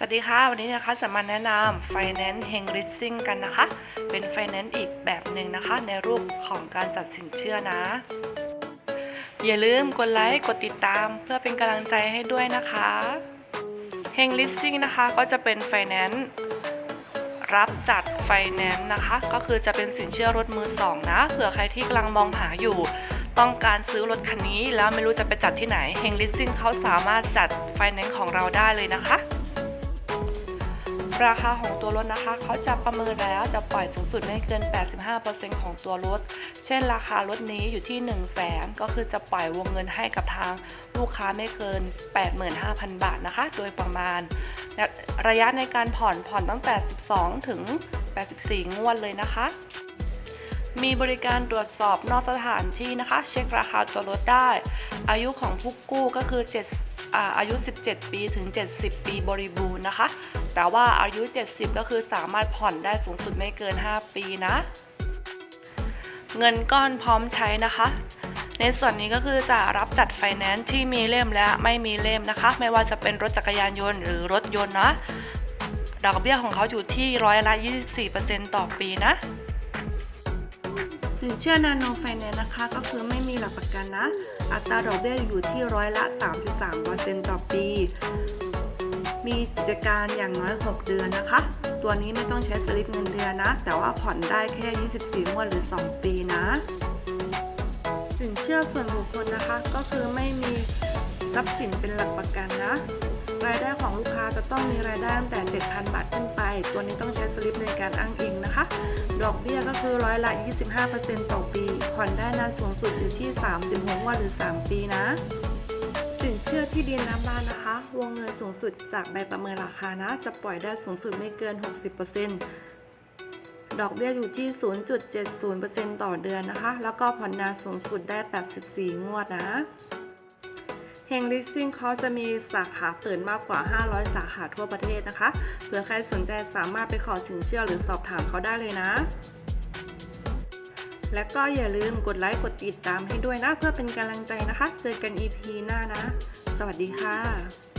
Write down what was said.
สวัสดีค่ะ วันนี้นะคะจะมาแนะนำ Finance h e n r i s i n g กันนะคะ เป็น Finance อีกแบบหนึ่งนะคะ ในรูปของการจัดสินเชื่อนะ อย่าลืมกดไลค์กดติดตามเพื่อเป็นกำลังใจให้ด้วยนะคะ h e n r i s i n g นะคะก็จะเป็น Finance รับจัดไฟแนนซ์นะคะ ก็คือจะเป็นสินเชื่อรถมือสองนะเผื่อใครที่กำลังมองหาอยู่ ต้องการซื้อรถคันนี้แล้วไม่รู้จะไปจัดที่ไหนเฮงลิสซิ่งเขาสามารถจัดไฟแนนซ์ของเราได้เลยนะคะ ราคาของตัวรถนะคะ เขาจะประเมินแล้วจะปล่อยสูงสุดไม่เกิน 85%ของตัวรถ เช่น ราคารถนี้อยู่ที่ 1 0 0 0 0แสนก็คือจะปล่อยวงเงินให้กับทางลูกค้าไม่เกิน 85,000 บาทนะคะ โดยประมาณ ระยะในการผ่อนผ่อนตั้งแต่ 12 ถึง 84 งวดเลยนะคะมีบริการตรวจสอบนอกสถานที่นะคะ เช็คราคาตัวรถได้ อายุของผู้กู้ก็คือ7ออายุ 17 ปีถึง 70 ปีบริบูรณ์นะคะ แต่ว่าอายุ 70 ก็คือสามารถผ่อนได้สูงสุดไม่เกิน 5 ปีนะ เงินก้อนพร้อมใช้นะคะ ในส่วนนี้ก็คือจะรับจัดไฟแนนซ์ที่มีเล่มและไม่มีเล่มนะคะ ไม่ว่าจะเป็นรถจักรยานยนต์หรือรถยนต์นะดอกเบี้ยของเขาอยู่ที่ร้อยละ 24%ต่อปีนะ สินเชื่อนาโนไฟแนนซ์นะคะก็คือไม่มีหลักประกันนะ อัตราดอกเบี้ยอยู่ที่ร้อยละ 33%ต่อปี มีกิจการอย่างน้อย 6 เดือนนะคะ ตัวนี้ไม่ต้องใช้สลิปเงินเดือนนะ แต่ว่าผ่อนได้แค่ 24งวดหรือ 2 ปีนะ สินเชื่อส่วนบุคคลนะคะ ก็คือไม่มีทรัพย์สินเป็นหลักประกันนะ รายได้ของลูกค้าจะต้องมีรายได้ตั้งแต่ 7,000 บาทขึ้นไป ตัวนี้ต้องใช้สลิปในการอ้างอิงนะคะ ดอกเบี้ยก็คือร้อยละ 25%ต่อปี ผ่อนได้นานสูงสุดอยู่ที่ 36งวดหรือ 3 ปีนะ เชื่อที่ดินน้ำบ้านนะคะ วงเงินสูงสุดจากใบประเมินราคานะ จะปล่อยได้สูงสุดไม่เกิน 60%ดอกเบี้ยอยู่ที่ 0.70%ต่อเดือนนะคะ แล้วก็ผ่อนนานสูงสุดได้ 84 งวดนะเฮงลิสซิ่งเขาจะมีสาขาเปิดมากกว่า 500 สาขาทั่วประเทศนะคะ เผื่อใครสนใจสามารถไปขอสินเชื่อหรือสอบถามเขาได้เลยนะ และก็อย่าลืมกดไลค์กดติดตามให้ด้วยนะ เพื่อเป็นกำลังใจนะคะ เจอกัน EP หน้านะ สวัสดีค่ะ